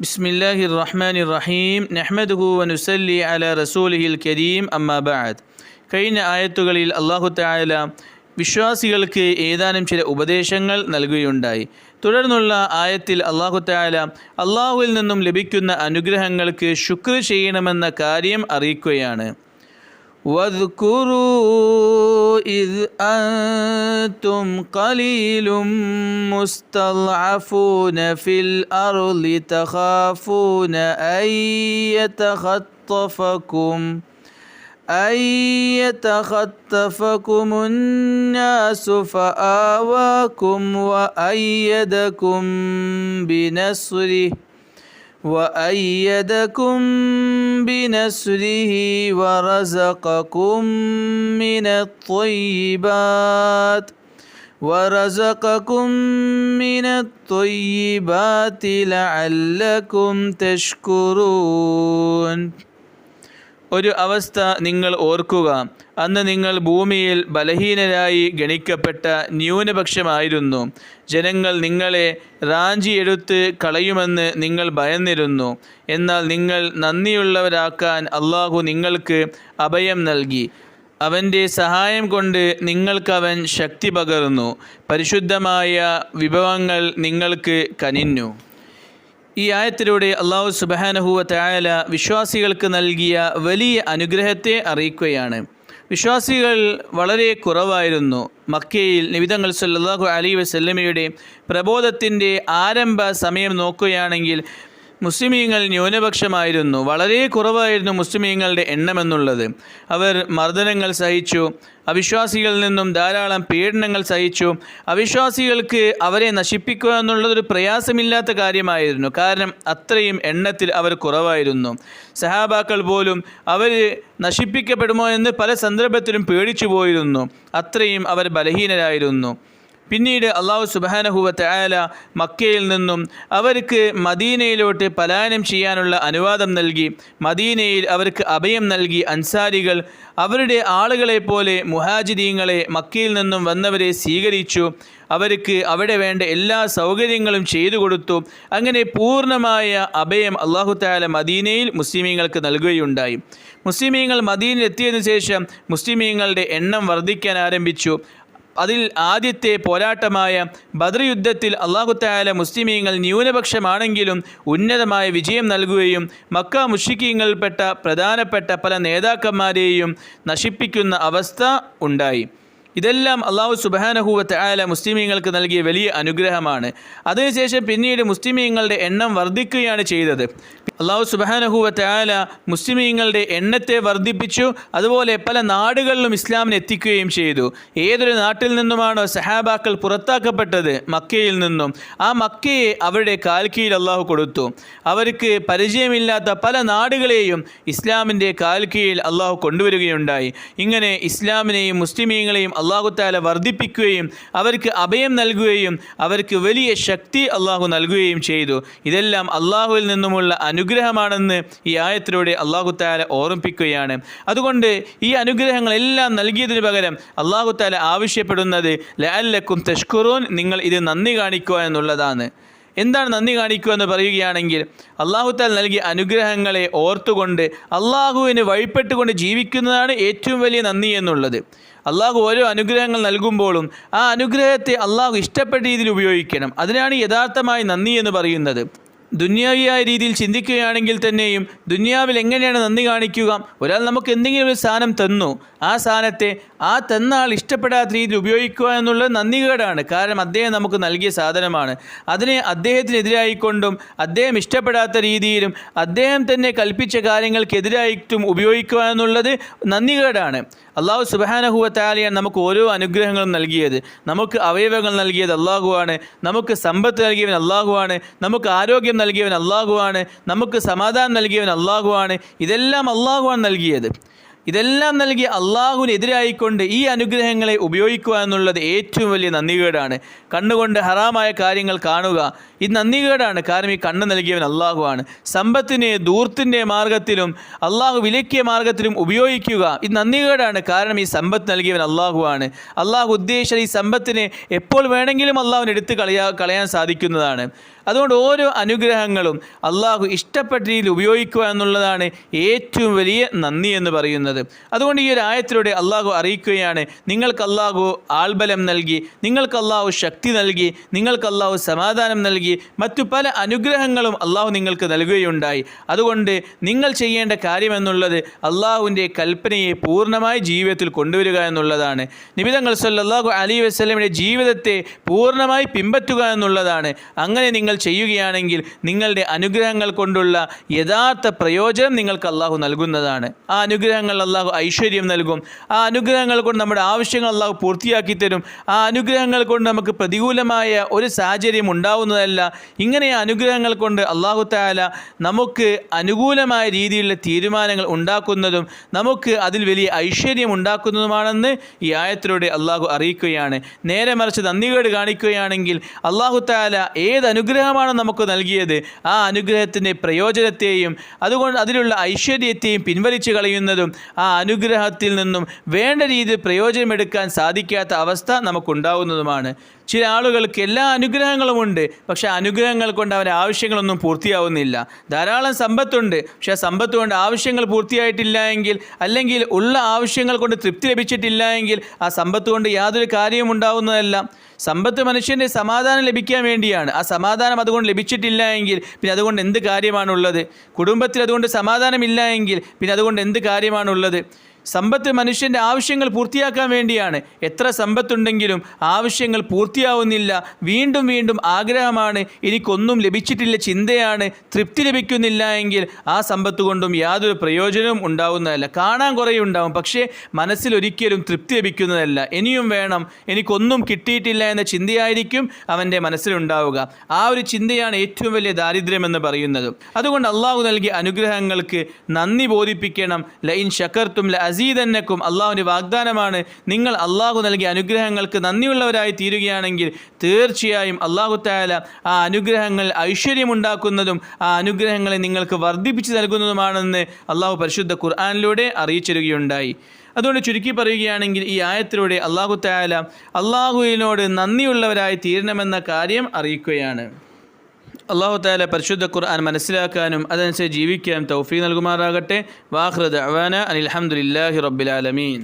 بسم الله الرحمن الرحيم نحمده ونسلي على رسوله الكريم أما بعد കഴിഞ്ഞ ആയത്തുകളിൽ അള്ളാഹു തായാല വിശ്വാസികൾക്ക് ഏതാനും ചില ഉപദേശങ്ങൾ നൽകുകയുണ്ടായി തുടർന്നുള്ള ആയത്തിൽ അള്ളാഹു തായാല അള്ളാഹുവിൽ നിന്നും ലഭിക്കുന്ന അനുഗ്രഹങ്ങൾക്ക് ശുക്ർ ചെയ്യണമെന്ന കാര്യം അറിയിക്കുകയാണ് واذكروا إذ أنتم قليل مستضعفون في الأرض تخافون أن يتخطفكم أن يتخطفكم الناس فآواكم وأيدكم بنصره. وأيدكم بنصره ورزقكم من الطيبات ورزقكم من الطيبات لعلكم تشكرون. ഒരു അവസ്ഥ നിങ്ങൾ ഓർക്കുക. അന്ന് നിങ്ങൾ ഭൂമിയിൽ ബലഹീനരായി ഗണിക്കപ്പെട്ട ന്യൂനപക്ഷമായിരുന്നു. ജനങ്ങൾ നിങ്ങളെ റാഞ്ചി എടുത്ത് കളയുമെന്ന് നിങ്ങൾ ഭയന്നിരുന്നു. എന്നാൽ നിങ്ങൾ നന്ദിയുള്ളവരാക്കാൻ അള്ളാഹു നിങ്ങൾക്ക് അഭയം നൽകി. അവന്റെ സഹായം കൊണ്ട് നിങ്ങൾക്കവൻ ശക്തി പകർന്നു. പരിശുദ്ധമായ വിഭവങ്ങൾ നിങ്ങൾക്ക് കനിഞ്ഞു. ഈ ആയത്തിലൂടെ അള്ളാഹു സുബാനഹുവ തായാല വിശ്വാസികൾക്ക് നൽകിയ വലിയ അനുഗ്രഹത്തെ അറിയിക്കുകയാണ്. വിശ്വാസികൾ വളരെ കുറവായിരുന്നു. മക്കയിൽ നിബിതങ്ങൾ സല്ലാഹു അലി വസല്ലമയുടെ പ്രബോധത്തിന്റെ ആരംഭ സമയം നോക്കുകയാണെങ്കിൽ മുസ്ലിമീങ്ങൾ ന്യൂനപക്ഷമായിരുന്നു. വളരെ കുറവായിരുന്നു മുസ്ലിമീങ്ങളുടെ എണ്ണമെന്നുള്ളത്. അവർ മർദ്ദനങ്ങൾ സഹിച്ചു അവിശ്വാസികളിൽ നിന്നും ധാരാളം പീഡനങ്ങൾ സഹിച്ചു. അവിശ്വാസികൾക്ക് അവരെ നശിപ്പിക്കുക എന്നുള്ളതൊരു പ്രയാസമില്ലാത്ത കാര്യമായിരുന്നു. കാരണം അത്രയും എണ്ണത്തിൽ അവർ കുറവായിരുന്നു. സഹാബാക്കൾ പോലും അവർ നശിപ്പിക്കപ്പെടുമോ എന്ന് പല സന്ദർഭത്തിലും പേടിച്ചു പോയിരുന്നു. അത്രയും അവർ ബലഹീനരായിരുന്നു. പിന്നീട് അള്ളാഹു സുബാനഹുവത്ത് ആല മക്കയിൽ നിന്നും അവർക്ക് മദീനയിലോട്ട് പലായനം ചെയ്യാനുള്ള അനുവാദം നൽകി. മദീനയിൽ അവർക്ക് അഭയം നൽകി. അൻസാരികൾ അവരുടെ ആളുകളെ പോലെ മുഹാജിദീങ്ങളെ മക്കയിൽ നിന്നും വന്നവരെ സ്വീകരിച്ചു. അവർക്ക് അവിടെ വേണ്ട എല്ലാ സൗകര്യങ്ങളും ചെയ്തു കൊടുത്തു. അങ്ങനെ പൂർണമായ അഭയം അള്ളാഹു താല മദീനയിൽ മുസ്ലിമീങ്ങൾക്ക് നൽകുകയുണ്ടായി. മുസ്ലിമീങ്ങൾ മദീനയിൽ എത്തിയതിനു ശേഷം മുസ്ലിമീങ്ങളുടെ എണ്ണം വർദ്ധിക്കാൻ ആരംഭിച്ചു. അതിൽ ആദ്യത്തെ പോരാട്ടമായ ബദർ യുദ്ധത്തിൽ അള്ളാഹുത്തായാല മുസ്ലിമീങ്ങൾ ന്യൂനപക്ഷമാണെങ്കിലും ഉന്നതമായ വിജയം നൽകുകയും മക്ക മുഷിക്കീങ്ങളിൽപ്പെട്ട പ്രധാനപ്പെട്ട പല നേതാക്കന്മാരെയും നശിപ്പിക്കുന്ന അവസ്ഥ ഉണ്ടായി. ഇതെല്ലാം അള്ളാഹു സുബാനഹുവത്ത് ആയാല മുസ്ലിമീങ്ങൾക്ക് നൽകിയ വലിയ അനുഗ്രഹമാണ്. അതിനുശേഷം പിന്നീട് മുസ്ലിമീങ്ങളുടെ എണ്ണം വർദ്ധിക്കുകയാണ് ചെയ്തത്. അള്ളാഹു സുബാനഹുവത്ത് ആയാല മുസ്ലിമീങ്ങളുടെ എണ്ണത്തെ വർദ്ധിപ്പിച്ചു. അതുപോലെ പല നാടുകളിലും ഇസ്ലാമിനെ എത്തിക്കുകയും ചെയ്തു. ഏതൊരു നാട്ടിൽ നിന്നുമാണോ സഹാബാക്കൾ പുറത്താക്കപ്പെട്ടത്? മക്കയിൽ നിന്നും. ആ മക്കയെ അവരുടെ കാൽക്കീയിൽ അള്ളാഹു കൊടുത്തു. അവർക്ക് പരിചയമില്ലാത്ത പല നാടുകളെയും ഇസ്ലാമിന്റെ കാൽക്കീയിൽ അള്ളാഹു കൊണ്ടുവരികയുണ്ടായി. ഇങ്ങനെ ഇസ്ലാമിനെയും മുസ്ലിമീങ്ങളെയും അള്ളാഹുത്താല വർദ്ധിപ്പിക്കുകയും അവർക്ക് അഭയം നൽകുകയും അവർക്ക് വലിയ ശക്തി അള്ളാഹു നൽകുകയും ചെയ്തു. ഇതെല്ലാം അള്ളാഹുവിൽ നിന്നുമുള്ള അനുഗ്രഹമാണെന്ന് ഈ ആയത്തിലൂടെ അള്ളാഹുത്താല ഓർമ്മിപ്പിക്കുകയാണ്. അതുകൊണ്ട് ഈ അനുഗ്രഹങ്ങളെല്ലാം നൽകിയതിന് പകരം അള്ളാഹുത്താല ആവശ്യപ്പെടുന്നത് ലഅല്ലക്കും തഷ്കുറൂൻ നിങ്ങൾ ഇത് നന്ദി കാണിക്കുക എന്നുള്ളതാണ്. എന്താണ് നന്ദി കാണിക്കുക എന്ന് പറയുകയാണെങ്കിൽ അള്ളാഹുത്താൽ നൽകിയ അനുഗ്രഹങ്ങളെ ഓർത്തുകൊണ്ട് അള്ളാഹുവിന് വഴിപ്പെട്ടുകൊണ്ട് ജീവിക്കുന്നതാണ് ഏറ്റവും വലിയ നന്ദി എന്നുള്ളത്. അള്ളാഹു ഓരോ അനുഗ്രഹങ്ങൾ നൽകുമ്പോഴും ആ അനുഗ്രഹത്തെ അള്ളാഹു ഇഷ്ടപ്പെട്ട രീതിയിൽ ഉപയോഗിക്കണം. അതിനാണ് യഥാർത്ഥമായി നന്ദി എന്ന് പറയുന്നത്. ദുന്യാവിയായ രീതിയിൽ ചിന്തിക്കുകയാണെങ്കിൽ തന്നെയും ദുന്യാവിൽ എങ്ങനെയാണ് നന്ദി കാണിക്കുക? ഒരാൾ നമുക്ക് എന്തെങ്കിലും ഒരു സാധനം തന്നു ആ സാധനത്തെ ആ തന്ന ആൾ ഇഷ്ടപ്പെടാത്ത രീതിയിൽ ഉപയോഗിക്കുക എന്നുള്ളത് നന്ദികേടാണ്. കാരണം അദ്ദേഹം നമുക്ക് നൽകിയ സാധനമാണ്. അതിനെ അദ്ദേഹത്തിനെതിരായിക്കൊണ്ടും അദ്ദേഹം ഇഷ്ടപ്പെടാത്ത രീതിയിലും അദ്ദേഹം തന്നെ കൽപ്പിച്ച കാര്യങ്ങൾക്കെതിരായിട്ടും ഉപയോഗിക്കുക എന്നുള്ളത് നന്ദികേടാണ്. അള്ളാഹു സുബാനഹുവ താലിയാണ് നമുക്ക് ഓരോ അനുഗ്രഹങ്ങളും നൽകിയത്. നമുക്ക് അവയവങ്ങൾ നൽകിയത് അള്ളാഹുവാണ്. നമുക്ക് സമ്പത്ത് നൽകിയവൻ അള്ളാഹുവാണ്. നമുക്ക് ആരോഗ്യം നൽകിയവൻ അള്ളാഹുവാണ്. നമുക്ക് സമാധാനം നൽകിയവൻ അള്ളാഹുവാണ്. ഇതെല്ലാം അള്ളാഹുവാണ് നൽകിയത്. ഇതെല്ലാം നൽകി അള്ളാഹുവിനെതിരായിക്കൊണ്ട് ഈ അനുഗ്രഹങ്ങളെ ഉപയോഗിക്കുക എന്നുള്ളത് ഏറ്റവും വലിയ നന്ദികേടാണ്. കണ്ണുകൊണ്ട് ഹറാമായ കാര്യങ്ങൾ കാണുക ഇത് നന്ദികേടാണ്. കാരണം ഈ കണ്ണ് നൽകിയവൻ അള്ളാഹുവാണ്. സമ്പത്തിനെ ദൂർത്തിന്റെ മാർഗത്തിലും അള്ളാഹു വിലക്കിയ മാർഗത്തിലും ഉപയോഗിക്കുക ഇത് നന്ദികേടാണ്. കാരണം ഈ സമ്പത്ത് നൽകിയവൻ അള്ളാഹുവാണ്. അള്ളാഹു ഉദ്ദേശിച്ച ഈ സമ്പത്തിനെ എപ്പോൾ വേണമെങ്കിലും അള്ളാഹുവിന് എടുത്ത് കളയാ കളയാൻ സാധിക്കുന്നതാണ്. അതുകൊണ്ട് ഓരോ അനുഗ്രഹങ്ങളും അള്ളാഹു ഇഷ്ടപ്പെട്ട രീതിയിൽ ഉപയോഗിക്കുക എന്നുള്ളതാണ് ഏറ്റവും വലിയ നന്ദി എന്ന് പറയുന്നത്. അതുകൊണ്ട് ഈ ഒരു ആയത്തിലൂടെ അള്ളാഹു അറിയിക്കുകയാണ് നിങ്ങൾക്ക് അള്ളാഹു ആൾബലം നൽകി നിങ്ങൾക്ക് അള്ളാഹു ശക്തി നൽകി നിങ്ങൾക്ക് അള്ളാഹു സമാധാനം നൽകി മറ്റു പല അനുഗ്രഹങ്ങളും അള്ളാഹു നിങ്ങൾക്ക് നൽകുകയുണ്ടായി. അതുകൊണ്ട് നിങ്ങൾ ചെയ്യേണ്ട കാര്യമെന്നുള്ളത് അള്ളാഹുവിന്റെ കൽപ്പനയെ പൂർണമായി ജീവിതത്തിൽ കൊണ്ടുവരിക എന്നുള്ളതാണ്. നിബിതങ്ങൾ സല്ലാഹു അലി വസ്ലമിന്റെ ജീവിതത്തെ പൂർണമായി പിമ്പറ്റുക എന്നുള്ളതാണ്. അങ്ങനെ നിങ്ങൾ ചെയ്യുകയാണെങ്കിൽ നിങ്ങളുടെ അനുഗ്രഹങ്ങൾ കൊണ്ടുള്ള യഥാർത്ഥ പ്രയോജനം നിങ്ങൾക്ക് അള്ളാഹു നൽകുന്നതാണ്. ആ അനുഗ്രഹങ്ങൾ അള്ളാഹു ഐശ്വര്യം നൽകും. ആ അനുഗ്രഹങ്ങൾ കൊണ്ട് നമ്മുടെ ആവശ്യങ്ങൾ അള്ളാഹു പൂർത്തിയാക്കി തരും. ആ അനുഗ്രഹങ്ങൾ കൊണ്ട് നമുക്ക് പ്രതികൂലമായ ഒരു സാഹചര്യം ഉണ്ടാവുന്നതല്ല. ഇങ്ങനെ അനുഗ്രഹങ്ങൾ കൊണ്ട് അള്ളാഹു താല നമുക്ക് അനുകൂലമായ രീതിയിലുള്ള തീരുമാനങ്ങൾ ഉണ്ടാക്കുന്നതും നമുക്ക് അതിൽ വലിയ ഐശ്വര്യം ഉണ്ടാക്കുന്നതുമാണെന്ന് ഈ ആയത്തിലൂടെ അള്ളാഹു അറിയിക്കുകയാണ്. നേരെ മറിച്ച് നന്ദികേട് കാണിക്കുകയാണെങ്കിൽ അള്ളാഹു താല ഏത് അനുഗ്രഹമാണ് നമുക്ക് നൽകിയത്. ആ അനുഗ്രഹത്തിന്റെ പ്രയോജനത്തെയും അതുകൊണ്ട് അതിലുള്ള ഐശ്വര്യത്തെയും പിൻവലിച്ച് കളയുന്നതും ആ അനുഗ്രഹത്തിൽ നിന്നും വേണ്ട രീതിയിൽ പ്രയോജനമെടുക്കാൻ സാധിക്കാത്ത അവസ്ഥ നമുക്കുണ്ടാവുന്നതുമാണ്. ചില ആളുകൾക്ക് എല്ലാ അനുഗ്രഹങ്ങളുമുണ്ട് പക്ഷേ അനുഗ്രഹങ്ങൾ കൊണ്ട് അവന്റെ ആവശ്യങ്ങളൊന്നും പൂർത്തിയാവുന്നില്ല. ധാരാളം സമ്പത്തുണ്ട് പക്ഷേ സമ്പത്ത് കൊണ്ട് ആവശ്യങ്ങൾ പൂർത്തിയായിട്ടില്ല എങ്കിൽ അല്ലെങ്കിൽ ഉള്ള ആവശ്യങ്ങൾ കൊണ്ട് തൃപ്തി ലഭിച്ചിട്ടില്ല എങ്കിൽ ആ സമ്പത്ത് കൊണ്ട് യാതൊരു കാര്യവും ഉണ്ടാവുന്നതല്ല. സമ്പത്ത് മനുഷ്യന്റെ സമാധാനം ലഭിക്കാൻ വേണ്ടിയാണ്. ആ സമാധാനം അതുകൊണ്ട് ലഭിച്ചിട്ടില്ല എങ്കിൽ പിന്നെ അതുകൊണ്ട് എന്ത് കാര്യമാണുള്ളത്? കുടുംബത്തിൽ അതുകൊണ്ട് സമാധാനമില്ല എങ്കിൽ പിന്നെ അതുകൊണ്ട് എന്ത് കാര്യമാണുള്ളത്? സമ്പത്ത് മനുഷ്യന്റെ ആവശ്യങ്ങൾ പൂർത്തിയാക്കാൻ വേണ്ടിയാണ്. എത്ര സമ്പത്തുണ്ടെങ്കിലും ആവശ്യങ്ങൾ പൂർത്തിയാവുന്നില്ല. വീണ്ടും വീണ്ടും ആഗ്രഹമാണ്. എനിക്കൊന്നും ലഭിച്ചിട്ടില്ല ചിന്തയാണ്. തൃപ്തി ലഭിക്കുന്നില്ല എങ്കിൽ ആ സമ്പത്ത് കൊണ്ടും യാതൊരു പ്രയോജനവും ഉണ്ടാവുന്നതല്ല. കാണാൻ കുറേ ഉണ്ടാവും പക്ഷേ മനസ്സിലൊരിക്കലും തൃപ്തി ലഭിക്കുന്നതല്ല. ഇനിയും വേണം. എനിക്കൊന്നും കിട്ടിയിട്ടില്ല എന്ന ചിന്തയായിരിക്കും അവന്റെ മനസ്സിലുണ്ടാവുക. ആ ഒരു ചിന്തയാണ് ഏറ്റവും വലിയ ദാരിദ്ര്യമെന്ന് പറയുന്നത്. അതുകൊണ്ട് അള്ളാഹു നൽകിയ അനുഗ്രഹങ്ങൾക്ക് നന്ദി ബോധിപ്പിക്കണം. ലൈൻ ഷക്കർത്തും ല അസീദന്നക്കും അള്ളാഹുവിന്റെ വാഗ്ദാനമാണ്. നിങ്ങൾ അള്ളാഹു നൽകിയ അനുഗ്രഹങ്ങൾക്ക് നന്ദിയുള്ളവരായി തീരുകയാണെങ്കിൽ തീർച്ചയായും അള്ളാഹു താല ആ അനുഗ്രഹങ്ങൾ ഐശ്വര്യമുണ്ടാക്കുന്നതും ആ അനുഗ്രഹങ്ങളെ നിങ്ങൾക്ക് വർദ്ധിപ്പിച്ചു നൽകുന്നതുമാണെന്ന് അള്ളാഹു പരിശുദ്ധ ഖുർആാനിലൂടെ അറിയിച്ചിരുകയുണ്ടായി അതുകൊണ്ട് ചുരുക്കി പറയുകയാണെങ്കിൽ ഈ ആയത്തിലൂടെ അള്ളാഹു താല അള്ളാഹുവിനോട് നന്ദിയുള്ളവരായി തീരണമെന്ന കാര്യം അറിയിക്കുകയാണ്. അള്ളാഹു താല പരിശുദ്ധ ഖുർആൻ മനസ്സിലാക്കാനും അതനുസരിച്ച് ജീവിക്കാനും തൗഫീ നൽകുമാറാകട്ടെ. വാഹൃദ് അവാന അനിൽഹമുല്ലാഹി റബ്ബിലാലമീൻ